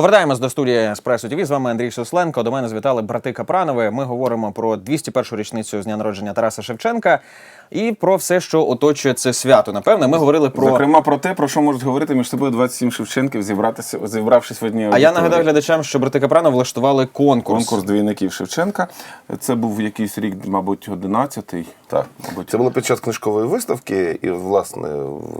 Повертаємось до студії Еспресо ТВ. З вами Андрій Сусленко. До мене звітали брати Капранови. Ми говоримо про 201-ю річницю з дня народження Тараса Шевченка і про все, що оточує це свято. Напевне, ми говорили про. Зокрема, про те, про що можуть говорити між собою 27 Шевченків, зібратися, зібравшись в одній А я нагадаю глядачам, що брати Капранови влаштували конкурс. Конкурс двійників Шевченка. Це був якийсь рік, мабуть, 11-й. Так, Мабуть. це було під час книжкової виставки, і, власне,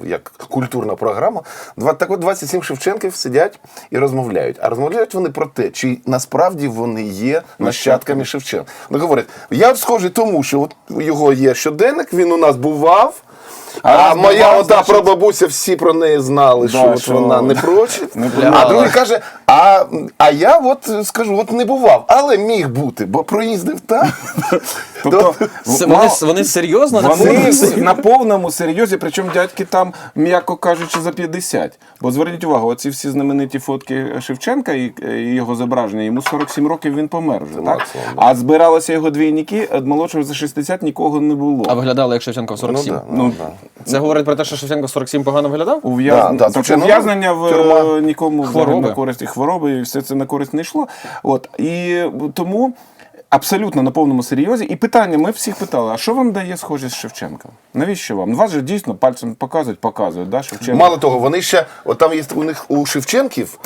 як культурна програма. Два, так от 27 Шевченків сидять і розмовляють. А розмовляють вони про те, чи насправді вони є нащадками Шевченка. Вони говорять, я схожий тому, що от його є щоденник, він у нас бував. А, раз моя ота значить- прабабуся, всі про неї знали, Да, що, от що вона не прочить. а другий каже: а, а я от скажу, от не бував, але міг бути, бо проїздив так. Тобто, Вони, вони серйозно на Вони на повному серйозі, причому дядьки там, м'яко кажучи, за 50. Бо зверніть увагу, оці всі знамениті фотки Шевченка і, його зображення, йому 47 років він помер вже. Так? А збиралися його двійники, а молодшого за 60 нікого не було. А виглядали як Шевченко в 47. Ну, да, Ну, да. Це говорить про те, що Шевченко 47 погано виглядав? Ув'яз... Да, да, тобто звичайно, ув'язнення в тюрма. е, нікому взагалі Хвороби. на користь і хвороби, і все це на користь не йшло. От і тому абсолютно на повному серйозі. І питання: ми всіх питали: а що вам дає схожість з Шевченком? Навіщо вам? Вас же дійсно пальцем показують, показують, да, Шевченко. Мало того, вони ще, от там є у них у Шевченків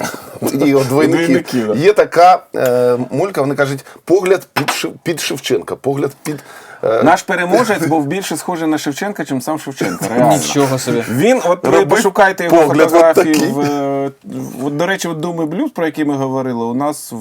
і от двойників, Двойників, є така е, мулька, вони кажуть, погляд під, Шев- під Шевченка, погляд під. Е, Наш переможець був більше схожий на Шевченка, чим сам Шевченко. Реально. Нічого собі. Він, от ви пошукайте його погляд фотографії в, е, в до речі, от Думи Блюз, про який ми говорили, у нас в,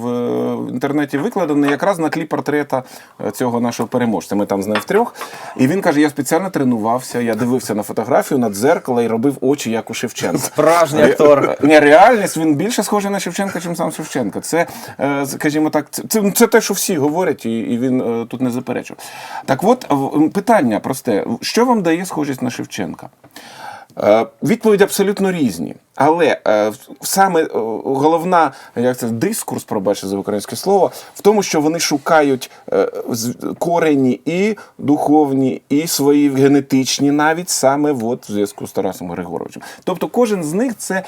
в інтернеті викладений якраз на тлі портрета е, цього нашого переможця. Ми там з ним втрьох. І він каже: я спеціально тренувався, я дивився на фотографію на дзеркало і робив очі, як у Шевченка. Справжній актор. Ні, реальність він більше схожий на Шевченка, ніж сам Шевченко. Це, е, скажімо так, це, це, це те, що всі говорять, і, і він е, тут не заперечує. Так от, в- питання просте: що вам дає схожість на Шевченка? Е, Відповіді абсолютно різні. Але е, саме е, головна як це, дискурс, пробачте за українське слово, в тому, що вони шукають корені і духовні, і свої генетичні, навіть саме от в зв'язку з Тарасом Григоровичем. Тобто кожен з них це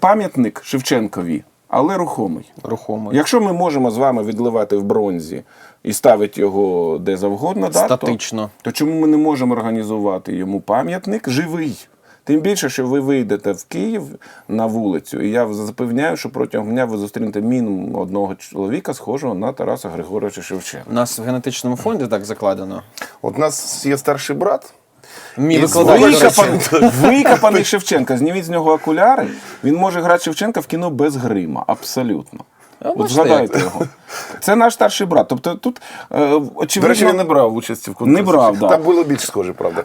пам'ятник Шевченкові, але рухомий. Рухомий. Якщо ми можемо з вами відливати в бронзі і ставити його де завгодно, да, то- то чому ми не можемо організувати йому пам'ятник живий? Тим більше, що ви вийдете в Київ на вулицю, і я запевняю, що протягом дня ви зустрінете мінімум одного чоловіка, схожого на Тараса Григоровича Шевченка. У нас в генетичному фонді так закладено. От у нас є старший брат. Мій викладач, викопаний Шевченка. Зніміть з нього окуляри. Він може грати Шевченка в кіно без грима. Абсолютно. А От бачите, згадайте як. його. Це наш старший брат. Тобто тут е, очевидно... До речі, він не брав участі в конкурсі. Не брав, да. Там було більш схоже, правда.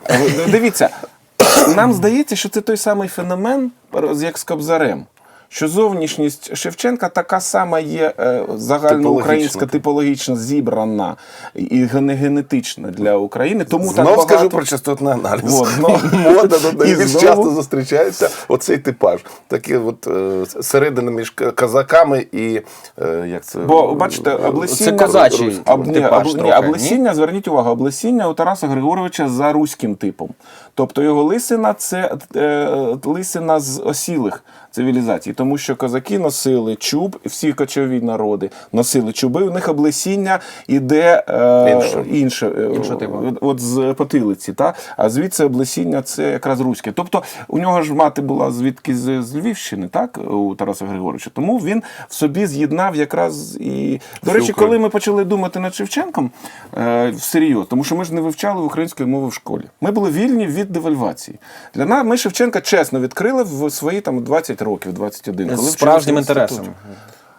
Дивіться, нам здається, що це той самий феномен, як з Кобзарем. Що зовнішність Шевченка така сама є е, загальноукраїнська, Типологічна. типологічно зібрана і ген- генетична для України. Тому так багато... скажу про частотний аналіз. Вот, знов. Мода найбільш знову. часто зустрічається оцей типаж. Такий от е, середина між казаками і е, як це? Бо бачите, облесіння Це козачий ні, типаж об, ні, трохи, облесіння, зверніть увагу, облесіння у Тараса Григоровича за руським типом. Тобто його лисина це е, лисина з осілих цивілізацій, тому що козаки носили чуб, всі кочові народи носили чуби. У них облесіння іде е, Інше. інше, е, типу. от з потилиці, та? а звідси облесіння це якраз руське. Тобто у нього ж мати була звідки з, з Львівщини, так, у Тараса Григоровича. Тому він в собі з'єднав якраз і. До речі, Україну. коли ми почали думати над Шевченком е, всерйоз, тому що ми ж не вивчали української мови в школі. Ми були вільні від девальвації. Для нас ми Шевченка чесно відкрили в свої там 20 років, 21. Коли З вчилися справжнім інтересом.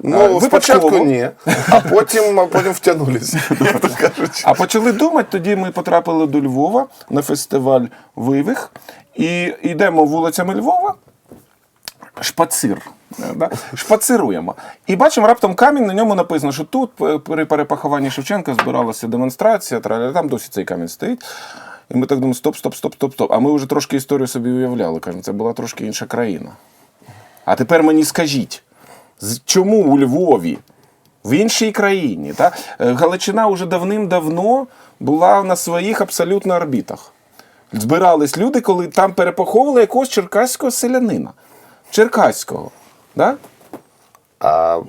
Ну, А, спочатку ні, а потім, а потім втягнулися. А почали думати, тоді ми потрапили до Львова на фестиваль Вивих і йдемо вулицями Львова. Шпацир. Да? Шпацируємо. І бачимо раптом камінь, на ньому написано, що тут е, при перепахуванні Шевченка збиралася демонстрація, траля, там досі цей камінь стоїть. І ми так думаємо, стоп, стоп, стоп, стоп, стоп. А ми вже трошки історію собі уявляли. Кажемо, це була трошки інша країна. А тепер мені скажіть, чому у Львові, в іншій країні, та, е, Галичина вже давним-давно була на своїх абсолютно орбітах. Збирались люди, коли там перепоховували якогось черкаського селянина. Черкаського. Да? А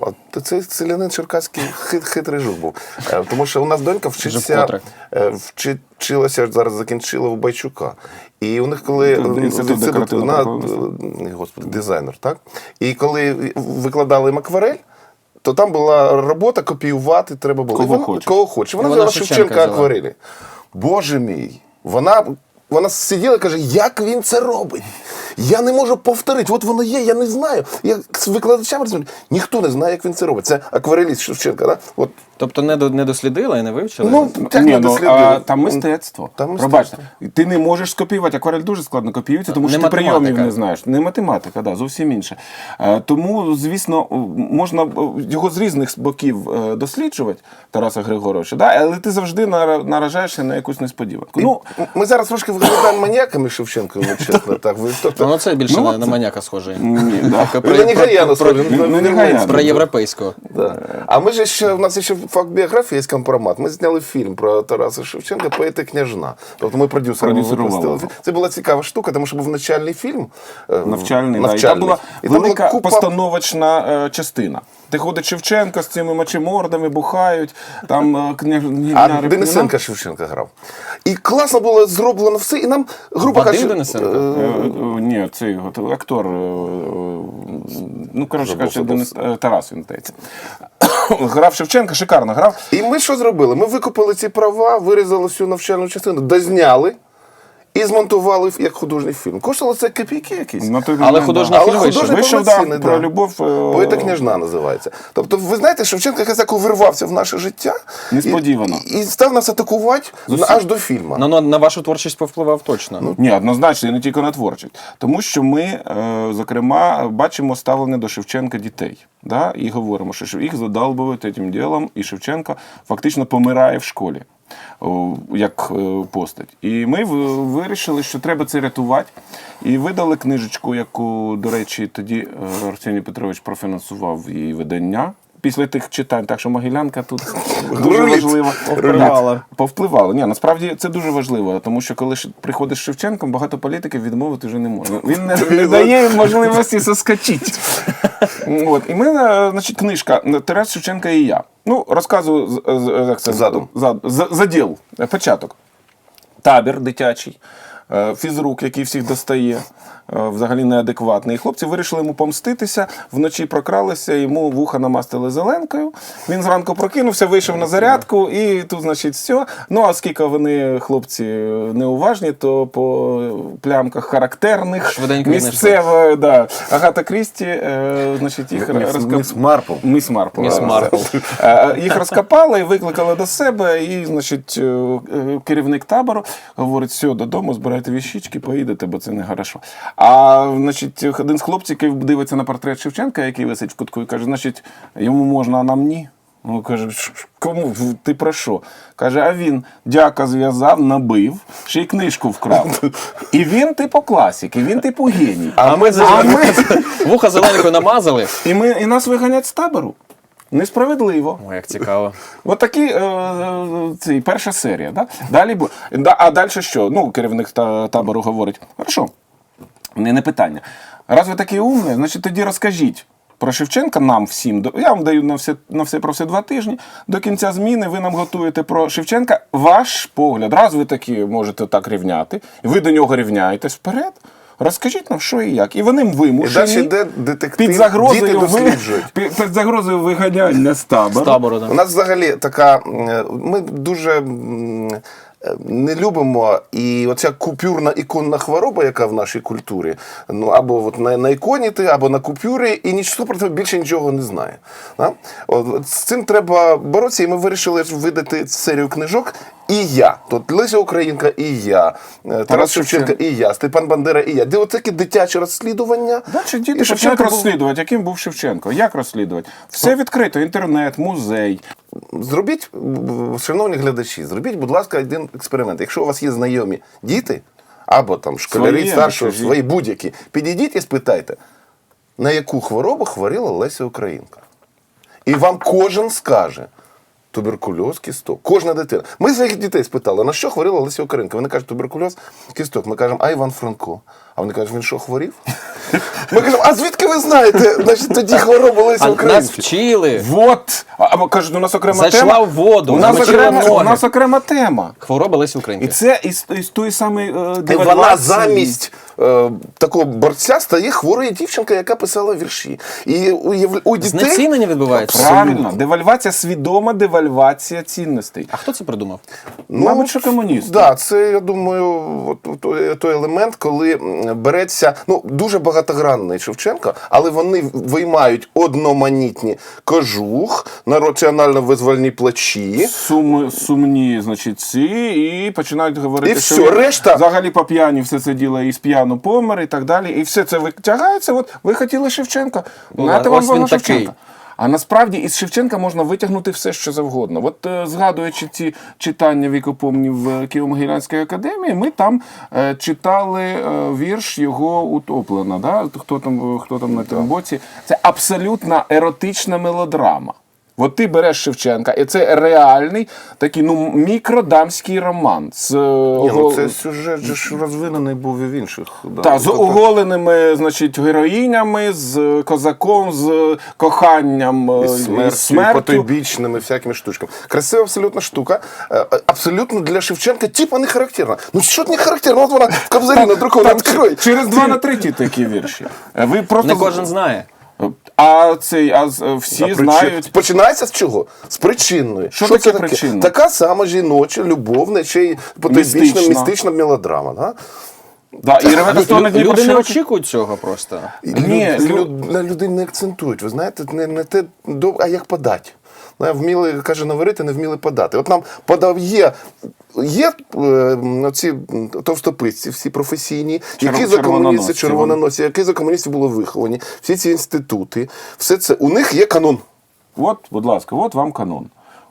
цей селянин черкаський хит, хитрий жук був. Е, Тому що у нас донька вчиться, е, вчи- вчилася, зараз закінчила у Байчука. І у них коли Тут інститут декоративного вона, е, господи, дизайнер, так? І коли викладали їм акварель, то там була робота копіювати треба було. Кого вона, хочеш. Кого хочеш. Вона вона взяла Шевченка Шевченка акварелі. Боже мій, вона. Вона сиділа і каже, як він це робить? Я не можу повторити. От воно є, я не знаю. Я з викладачами розмовляю. Ніхто не знає, як він це робить. Це аквареліст Шевченка, да? От, Тобто не, до- не дослідила і не вивчила? ну, так Ні, не ну, а, там мистецтво. Там мистецтво. Пробачте, ти не можеш скопіювати. Акварель дуже складно копіюється, тому Не що ти математика. прийомів не знаєш. Не математика, да, зовсім інше. Е, Тому, звісно, можна е, його з різних боків е, досліджувати, Тараса Григоровича, да? але ти завжди нара- наражаєшся на якусь несподіванку. Ну, Ми зараз трошки виглядаємо маніяками Шевченка, ну, чесно. Так. Ну, це більше Ну, на, от- на маняка схожий. ні, да. Про- Ви на ну, на. Про європейського. Да. А ми же ще у нас ще факт-біографія є компромат. Ми зняли фільм про Тараса Шевченка, поета княжна. Тобто ми продюсерами Продюсерували. випустили. Це була цікава штука, тому що був навчальний фільм. е, Навчальний, Да. І там була І там велика купа- постановочна е, частина. Де ходить Шевченко з цими мочемордами, бухають, там е, княж... А Денисенка Шевченка грав. І класно було зроблено все, і нам грубо Вадим кажучи, Денисенко? е, Е, е, Ні, цей от, актор. Ну, коротше кажучи. Денис, Тарас він здається. Грав Шевченка, шикарно грав. І ми що зробили? Ми викупили ці права, вирізали всю навчальну частину, дозняли і змонтували як художній фільм. Коштувало це копійки якісь. Ну, то він, Але да. художній Але фільм вийшов. Вийшов, да, про любов, е, Поета княжна називається. Тобто, ви знаєте, Шевченко якось так увірвався в наше життя Несподівано. І, і став нас атакувати на- аж до фільму. Ну, ну, на вашу творчість повпливав точно. Ну, Ні, однозначно, і не тільки на творчість. Тому що ми, е, зокрема, бачимо ставлення до Шевченка дітей. Да? І говоримо, що їх задалбують цим ділом, і Шевченко фактично помирає в школі. Як е, постать. І ми вирішили, що треба це рятувати. І видали книжечку, яку, до речі, тоді е, Арсеній Петрович профінансував її видання. Після тих читань, так що Могилянка тут дуже Руліт. важлива. Повпливала. Ні, насправді це дуже важливо, тому що коли приходиш з Шевченком, багато політиків відмовити вже не можна. Він не, не дає можливості соскочити. От. І ми, е, значить, книжка Тарас Шевченка і я. Ну, розказую як це, Задум. За, за, заділ, початок. Табір дитячий, е, фізрук, який всіх достає, взагалі неадекватний. І хлопці вирішили йому помститися, вночі прокралися, йому вуха намастили зеленкою. Він зранку прокинувся, вийшов на зарядку, і тут, значить, все. Ну, а оскільки вони, хлопці, неуважні, то по плямках характерних, Швиденько місцево, да, Агата Крісті, е, значить, їх Міс- розкоп- Міс Марпл. Міс Марпл. Міс Марпл. Е, Їх розкопали, викликали до себе, і, значить, е, е, керівник табору говорить, все, додому, збирайте віщички, поїдете, бо це не хорошо. А значить, один з хлопців дивиться на портрет Шевченка, який висить в кутку, і каже, значить, йому можна, а нам ні. Ну, каже, «Ш- ш- кому ти про що? Каже, а він дяка зв'язав, набив, ще й книжку вкрав. І він типу класик, і він типу геній. А ми, А ми, вуха зеленкою намазали. і, ми, і нас виганять з табору. Несправедливо. О, як цікаво. От такі е, е, ці, перша серія. Да? Далі, а далі що? Ну, керівник табору говорить: хорошо, не, не питання. Раз ви такі умні, значить тоді розкажіть. Про Шевченка нам всім я вам даю на все на все про все два тижні. До кінця зміни ви нам готуєте про Шевченка. Ваш погляд. Раз ви такі можете так рівняти, і ви до нього рівняєтесь вперед. Розкажіть нам, що і як. І вони І вимушені далі йде детектив. під загрозою, Діти ви, досліджують. під, під загрозою виганяння з табору. З табору, да. У нас взагалі така. Ми дуже не любимо, і оця купюрна іконна хвороба, яка в нашій культурі, ну або от на, на іконі ти, або на купюрі, і ніхто про тебе більше нічого не знає. Да? От, з цим треба боротися, і ми вирішили видати серію книжок. І я, тут Леся Українка, і я, е, Тарас Шевченко, і я, Степан Бандера, і я. Де оце такі дитячі розслідування. І діти почнуть був- розслідувати, яким був Шевченко, як розслідувати. Все відкрито: інтернет, музей. Зробіть, шановні глядачі, зробіть, будь ласка, один експеримент. Якщо у вас є знайомі діти, або там школярі старші, свої будь-які, підійдіть і спитайте, на яку хворобу хворіла Леся Українка. І вам кожен скаже. Туберкульоз, кісток. Кожна дитина. Ми своїх дітей спитали, на що хворіла Леся Українка. Вони кажуть, туберкульоз, кісток. Ми кажемо, а Іван Франко, А вони кажуть, він що, хворів? Ми кажемо, а звідки ви знаєте? Значить, тоді хвороба лися А нас вчили. Вот. А, кажуть, у нас окрема Зайшла тема. в воду, у нас, замочила окрема, ноги. у нас окрема тема. Хвороба Лесі І це із, із тої самої е, вона замість такого борця стає хворою дівчинка, яка писала вірші. І у, у дітей Знецінення відбувається. Правильно, девальвація, свідома девальвація цінностей. А хто це придумав? Мабуть, що комуністи. Да, це я думаю, от, той, той елемент, коли береться ну дуже багатогранний Шевченко, але вони виймають одноманітні кожух на раціонально-визвольні плечі. Сум, сумні, значить, ці, і починають говорити, І що він решта- взагалі по п'яні все це діло і з п'яну помер, і так далі. І все це витягається. От ви хотіли Шевченка. Ну, вам ось воно такий. А насправді із Шевченка можна витягнути все, що завгодно. От е, згадуючи ці читання вікопомні в Києво-Могилянській академії, ми там е, читали е, вірш його утоплена. Да? Хто там, хто там на тому боці? Це абсолютно еротична мелодрама. От ти береш Шевченка, і це реальний такий ну мікродамський роман з, е, Ні, ну, це сюжет же ж розвинений був і в інших. Да. та, з Тобто- оголеними значить, героїнями, з козаком, з коханням, е, І і смертю, і смертю. потойбічними всякими штучками. Красива абсолютно штука. Е, Абсолютно для Шевченка типа не характерна. Ну що не характерно? От вона в кобзарі надрукована, Там відкрой. через два на треті такі вірші. Ви просто Не кожен знає. А цей, а всі А причин- знають. Починається з чого? З причинної. Що таке причинна? Така сама жіноча, любовна, ще й потойбічна, Містична. містична мелодрама. Да? Да, і сторони Люди не очікують цього просто. Ні, люд, люд- на людей не акцентують. Ви знаєте, не, не те, а як подати. Ну, Вміли, каже, наварити, не вміли подати. От нам подав є. Є е, ці товстописці, всі професійні, які за комуністів, червононосці, які за комуністів були виховані, всі ці інститути, все це у них є канон. От, будь ласка, от вам канон.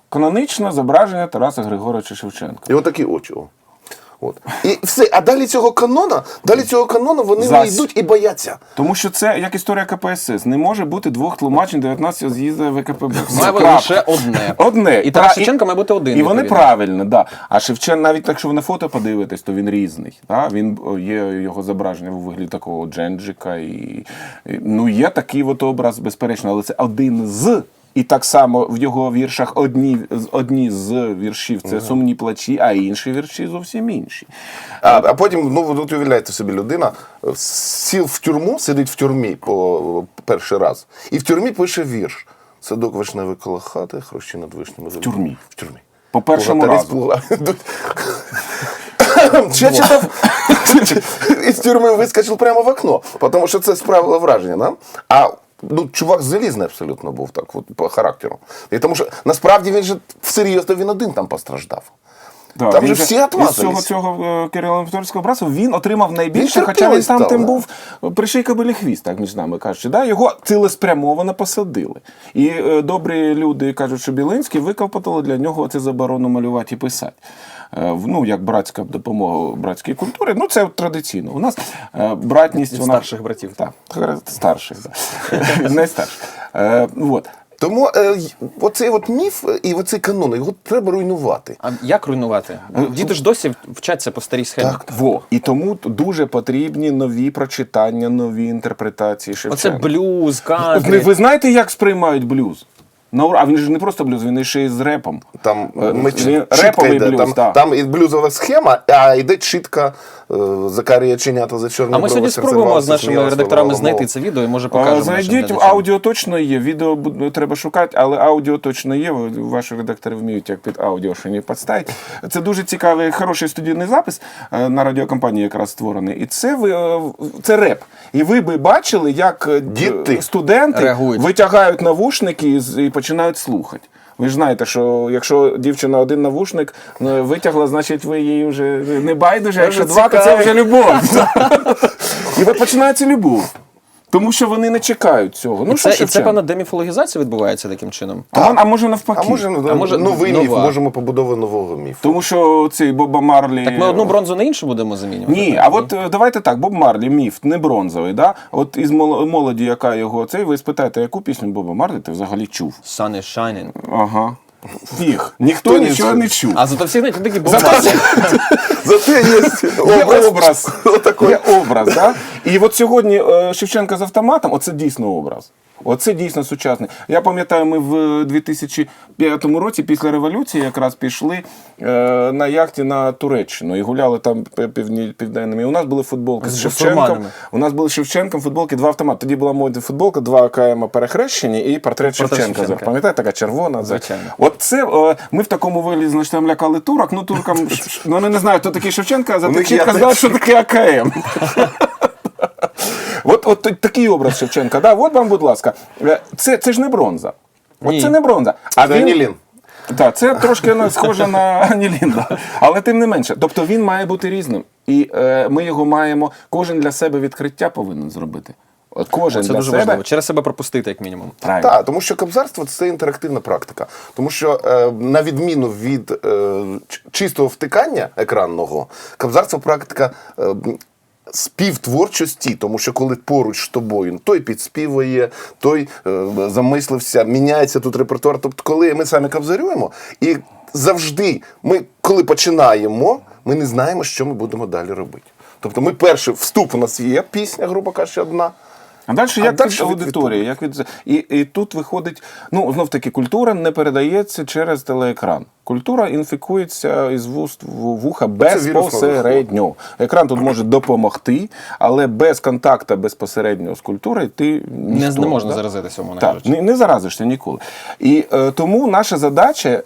Канонічне зображення Тараса Григоровича Шевченка. І отакі очі. От. І все. А далі цього канона, далі цього канону вони не йдуть і бояться. Тому що це як історія КПСС. Не може бути двох тлумачень 19 з'їзду ВКПБ. Має бути лише одне. Одне. І Тарас Шевченко має бути один. І вони правильно, да. А Шевченко, навіть якщо ви на фото подивитесь, то він різний. Да? Він є його зображення у вигляді такого дженджика. І, і, ну, є такий от образ, безперечно, але це один з. І так само в його віршах одні, одні з віршів це сумні плачі, а інші вірші зовсім інші. А, а потім, ну от уявляєте собі, людина е, сів в тюрму, сидить в тюрмі по перший раз, і в тюрмі пише вірш. Садок вишневий коло хати, хрущі над вишнями. В тюрмі? В тюрмі. По першому разу. Ще читав, із тюрми вискочив прямо в окно, тому що це справило враження. Да? А ну, чувак залізний абсолютно був так, от, по характеру. І тому що насправді він же всерйоз, то він один там постраждав. Да, Там він же же всі Із отмазались. цього, цього е, Кирило Мефторського братства він отримав найбільше, Він хоча він терпілий став, тим да. був приший кобилі хвіст, так між нами кажучи. Да? Його цілеспрямовано посадили. І е, добрі люди кажуть, що Білинський викопатили для нього це заборону малювати і писати. Е, в- Ну, як братська допомога братській культурі, ну це традиційно. У нас е, братність Від вона старших братів. Так, старших, да. найстарших. Е, от. Тому е, оцей от міф і оцей канон, його треба руйнувати. А як руйнувати? Діти ж досі вчаться по старій схемі. Во. І тому дуже потрібні нові прочитання, нові інтерпретації Оце Шевченка. блюз, Ви, кантри. ви знаєте, як сприймають блюз? На ура- А він же не просто блюз, він ще й з репом. Там Е, ми, він реповий йде, блюз, там, так. там і блюзова схема, а йде чітка е, Закарія чинята за чорні А ми сьогодні спробуємо з нашими редакторами знайти це відео і може А, покажемо. Знайдіть, аудіо точно є, відео треба шукати, але аудіо точно є. Ваші редактори вміють як під аудіо що не підставити. Це дуже цікавий, хороший студійний запис е, на радіокомпанії якраз створений. І це ви е, це реп. І ви би бачили, як е, Діти студенти реагують. витягають навушники і, і починають слухати. Ви ж знаєте, що якщо дівчина один навушник е, витягла, значить ви її вже не байдуже, якщо два, то це вже любов. І от починається любов. Тому що вони не чекають цього. Ну, І що це, і це певна деміфологізація відбувається таким чином. А, а може навпаки. А може, А може, новий міф, нова? можемо побудову нового міфу. Тому що цей Боба Марлі. Так ми одну бронзу на іншу будемо замінювати. Ні, а от е, давайте так, Боб Марлі, міф, не бронзовий, да? От із молоді, яка його цей, ви спитаєте, яку пісню Боба Марлі ти взагалі чув? Sun is shining. Ага. Фіг. Ніхто Хто нічого не чув. А зато всі знаєте, такі Зато є Є образ. Є образ, да? І от сьогодні е, Шевченка з автоматом, оце дійсно образ. Оце дійсно сучасний. Я пам'ятаю, ми в 2005 році, після революції, якраз пішли е, на яхті на Туреччину і гуляли там пів- півдні- південними. І у нас були футболки з, З Шевченком. У нас були з Шевченком футболки, два автомати. Тоді була модна футболка, два КМ перехрещені і портрет, Портрет Шевченка. Шевченка. Пам'ятаєте, така червона. Звичайно. От це е, ми в такому вигляді значить, там лякали турок. Ну туркам ну, вони не знають, хто такий Шевченка, а зате них чітко знають, що таке АКМ. От, от такий образ Шевченка. Да, от вам, будь ласка, Е, це, це ж не бронза. От Ні. це не бронза. А Це анілін. Так, це трошки ну, схоже на анілін, да. але тим не менше. Тобто він має бути різним. І е, ми його маємо, кожен для себе відкриття повинен зробити. От Кожен Це для дуже себе. важливо. Через себе пропустити, як мінімум. Правильно. Так, тому що кобзарство це інтерактивна практика. Тому що е, на відміну від е, чистого втикання екранного, кобзарство практика. Е, Співтворчості, тому що коли поруч з тобою той підспівує, той е, замислився, міняється тут репертуар. Тобто, коли ми самі кобзарюємо, і завжди ми, коли починаємо, ми не знаємо, що ми будемо далі робити. Тобто, ми перший вступ у нас є пісня, грубо кажучи, одна. А далі А як дальше від від як від і, і тут виходить, ну знов таки, культура не передається через телеекран. Культура інфікується із вуст в вуха безпосередньо. Екран тут може допомогти, але без контакту безпосередньо з культурою ти Не, ніхто, не можна да? заразитися, умовно Так, кажучи. не, не заразишся ніколи. І е, тому наша задача, е,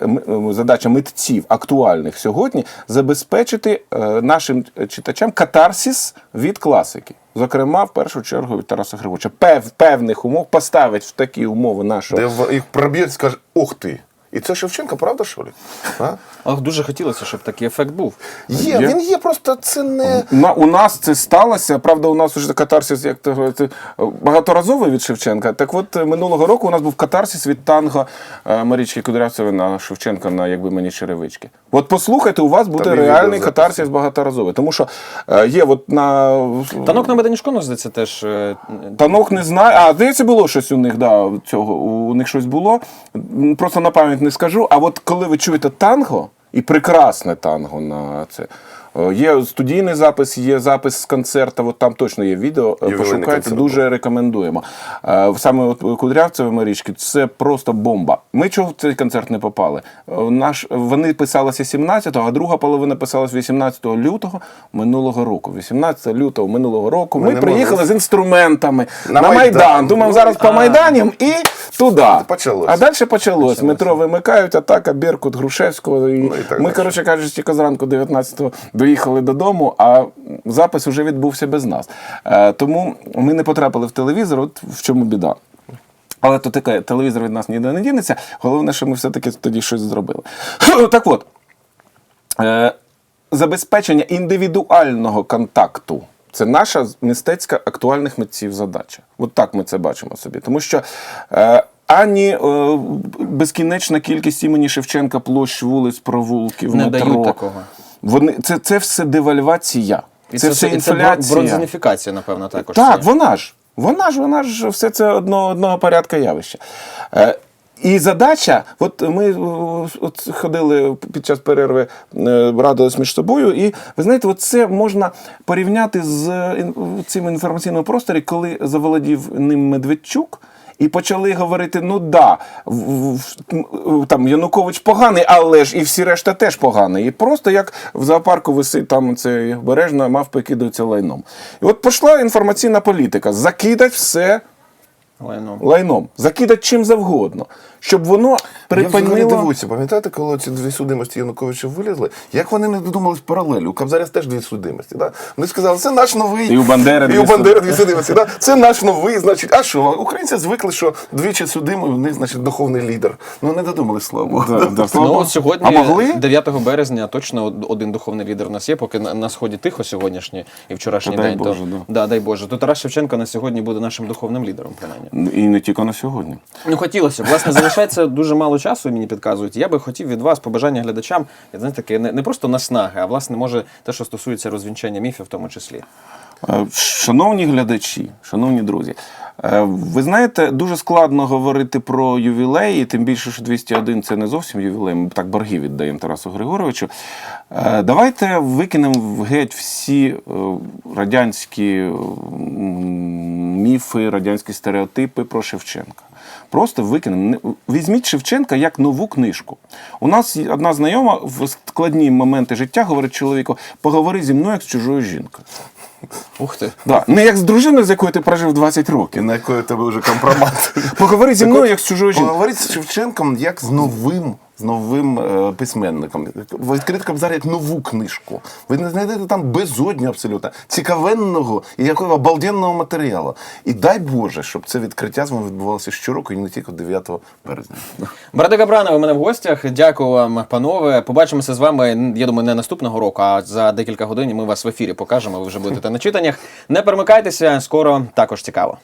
задача митців актуальних сьогодні забезпечити е, нашим читачам катарсис від класики. Зокрема, в першу чергу від Тараса Григорьовича. Пев, певних умов поставить в такі умови нашого. Де в- їх проб'ють, скаже, ух ти. І це Шевченко, правда, що ли? А? Але дуже хотілося, щоб такий ефект був. Є, Є? він є, просто це не. На, у нас це сталося. Правда, у нас вже катарсис, як то говорити, багаторазовий від Шевченка. Так от е, минулого року у нас був катарсис від танго е, Марічки Кудрявцевої на Шевченка на якби мені черевички. От послухайте, у вас буде Там є реальний катарсис багаторазовий. Тому що е, є от на Танок на Меданішко, здається, теж е, Танок не знаю. А, здається, було щось у них, да, цього. У них щось було. Просто на пам'ять не скажу. А от коли ви чуєте танго, і прекрасне танго на це. Е, Є студійний запис, є запис з концерту, от там точно є відео. е, Ювілейний Пошукайте, концерт дуже рекомендуємо. Е, Саме от Кудрявцеві Марічки, це просто бомба. Ми чого в цей концерт не попали? Наш, вони писалися 17-го, а друга половина писалась 18 лютого минулого року. 18 лютого минулого року ми, Ми приїхали могли. з інструментами на, На Майдан. Майдан. Думав, зараз по Майданім і туди. Почалось. А далі почалось. Метро вимикають, атака, Беркут, Грушевського. І Ну, і ми, коротше кажучи, тільки зранку 19-го доїхали додому, а запис вже відбувся без нас. Е, тому ми не потрапили в телевізор, от в чому біда. Але то таке, телевізор від нас ніде не дінеться. Головне, що ми все-таки тоді щось зробили. Так от, е, забезпечення індивідуального контакту. Це наша мистецька актуальних митців задача. От так ми це бачимо собі. Тому що е, ані е, безкінечна кількість імені Шевченка площ, вулиць, провулків, Не метро. дають такого. Вони, це, це все девальвація. І це, все і це інфляція. бронзаніфікація, напевно, також. Так, вона ж. Вона ж, вона ж все це одного, одного порядка явища. Е, і задача, от ми от ходили під час перерви, е, радились між собою, і ви знаєте, от це можна порівняти з цим інформаційним просторі, коли заволодів ним Медведчук. І почали говорити: ну да, там Янукович поганий, але ж і всі решта теж погані. І просто як в зоопарку висить там це обережно, мавпи кидаються лайном. І от пішла інформаційна політика: закидать все ну, лайном, закидать чим завгодно, щоб воно Я припинило. дивуюся, пам'ятаєте, коли ці дві судимості Януковича вилізли, як вони не додумались паралелі? У Кобзаря теж дві судимості. Да? Вони сказали, це наш новий. І у Бандери і дві у Бандери дві судимості. Да? Це наш новий, значить, а що? Українці звикли, що двічі судимий, у них, значить, духовний лідер. Ну не додумались, слава Да, да, Ну, сьогодні, А могли? 9 березня, точно один духовний лідер у нас є, поки на, на сході тихо сьогоднішній і вчорашній Та дай день. Боже, то, да. да, дай Боже. То Тарас Шевченко на сьогодні буде нашим духовним лідером, принаймні. І не тільки на сьогодні. Ну, хотілося. б. Власне, залишається дуже мало часу, мені підказують. Я би хотів від вас побажання глядачам, знаєте, таке не, просто наснаги, а власне, може, те, що стосується розвінчання міфів, в тому числі. Е, Шановні глядачі, шановні друзі, е, ви знаєте, дуже складно говорити про ювілеї, тим більше, що 201 це не зовсім ювілей. Ми так борги віддаємо Тарасу Григоровичу. Е, Давайте викинемо геть всі радянські міфи, радянські стереотипи про Шевченка. Просто викинемо. Візьміть Шевченка як нову книжку. У нас одна знайома в складні моменти життя говорить чоловіку: поговори зі мною як з чужою жінкою. Ух ти. Да. Не як з дружиною, з якою ти прожив 20 І на якої тебе вже компромат. Поговори зі мною як з чужою жінкою. Поговори з Шевченком як з новим. З новим е, письменником. Відкрити Кобзар як нову книжку. Ви не знайдете там безодню абсолютно, цікавенного і якого обалденного матеріалу. І дай Боже, щоб це відкриття з вами відбувалося щороку і не тільки 9 березня. Брати Капранови, у мене в гостях. Дякую вам, панове. Побачимося з вами. Я думаю, не наступного року, а за декілька годин ми вас в ефірі покажемо. Ви вже будете на читаннях. Не перемикайтеся, скоро також цікаво.